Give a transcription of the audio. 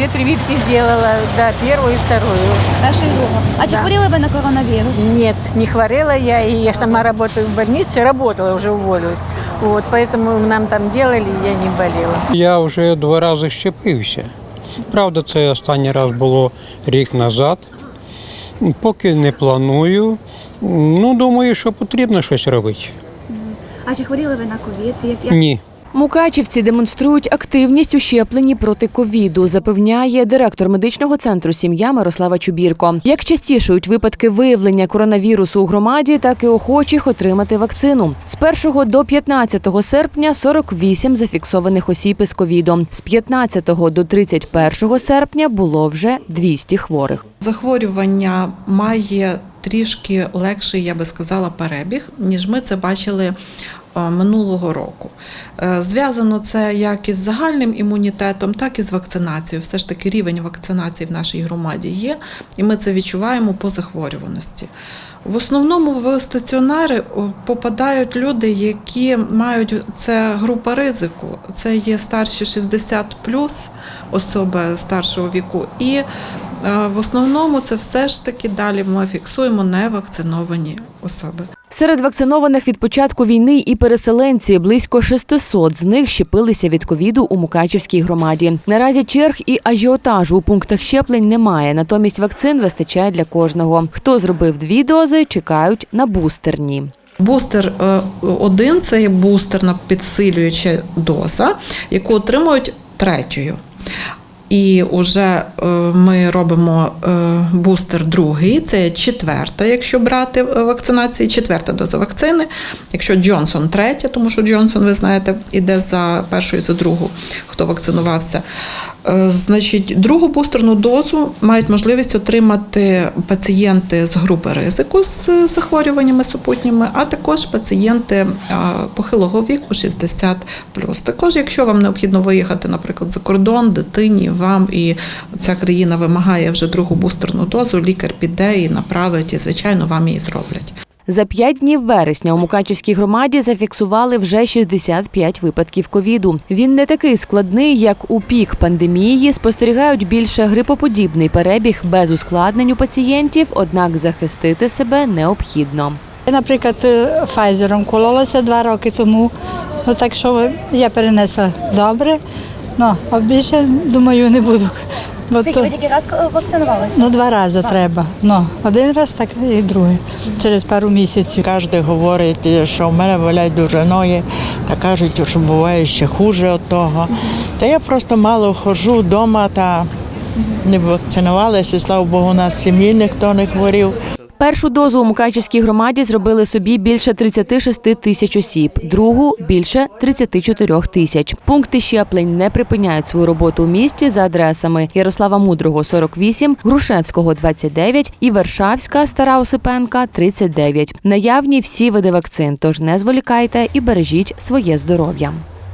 две прививки сделала, да, первую и вторую. Першу і другу. А чи хворіли ви на коронавірус? Нет, не хворела я, и я сама работаю в больнице, работала, уже уволилась. Вот, поэтому нам там делали, и я не болела. Я вже два рази щепився. Правда, це останній раз було рік назад. Поки не планую. Ну, думаю, що потрібно щось робити. А чи хворіли ви на ковід? Як, як... Ні. Мукачівці демонструють активність у щепленні проти ковіду, запевняє директор медичного центру сім'я Мирослава Чубірко. Як частішають випадки виявлення коронавірусу у громаді, так і охочих отримати вакцину. З 1 до 15 серпня 48 зафіксованих осіб із ковідом. З 15 до 31 серпня було вже 200 хворих. Захворювання має трішки легший, я би сказала, перебіг, ніж ми це бачили минулого року. Е, Зв'язано це як із загальним імунітетом, так і з вакцинацією. Все ж таки рівень вакцинації в нашій громаді є, і ми це відчуваємо по захворюваності. В основному в стаціонари попадають люди, які мають це група ризику. Це є старші 60 особи старшого віку. І е, в основному це все ж таки далі ми фіксуємо невакциновані особи. Серед вакцинованих від початку війни і переселенці близько 600 з них щепилися від ковіду у Мукачівській громаді. Наразі черг і ажіотажу у пунктах щеплень немає. Натомість вакцин вистачає для кожного. Хто зробив дві дози, чекають на бустерні. Бустер е, один це є бустерна підсилююча доза, яку отримують третьою. І вже е, ми робимо е, бустер другий, це четверта, якщо брати е, вакцинації, четверта доза вакцини. Якщо Джонсон третя, тому що Джонсон, ви знаєте, іде за першу і за другу, хто вакцинувався. Значить, другу бустерну дозу мають можливість отримати пацієнти з групи ризику з захворюваннями супутніми, а також пацієнти похилого віку 60 Також, якщо вам необхідно виїхати, наприклад, за кордон, дитині, вам і ця країна вимагає вже другу бустерну дозу, лікар піде і направить, і звичайно вам її зроблять. За п'ять днів вересня у Мукачівській громаді зафіксували вже 65 випадків ковіду. Він не такий складний, як у пік пандемії. Спостерігають більше грипоподібний перебіг без ускладнень у пацієнтів, однак захистити себе необхідно. Я, наприклад, Файзером кололася два роки тому, ну так що я перенесла добре, ну, а більше, думаю, не буду. Бо Скільки то, ви тільки раз е, вакцинувалися? ну, два рази треба. Ну, один раз, так і другий, через пару місяців. Кожен говорить, що в мене болять дуже ноги, та кажуть, що буває ще хуже від того. Та я просто мало ходжу вдома та не вакцинувалася, і, слава Богу, у нас в сім'ї ніхто не хворів. Першу дозу у Мукачівській громаді зробили собі більше 36 тисяч осіб, другу більше 34 тисяч. Пункти щеплень не припиняють свою роботу у місті за адресами Ярослава Мудрого 48, Грушевського 29 і Варшавська Стара Осипенка 39. Наявні всі види вакцин, тож не зволікайте і бережіть своє здоров'я.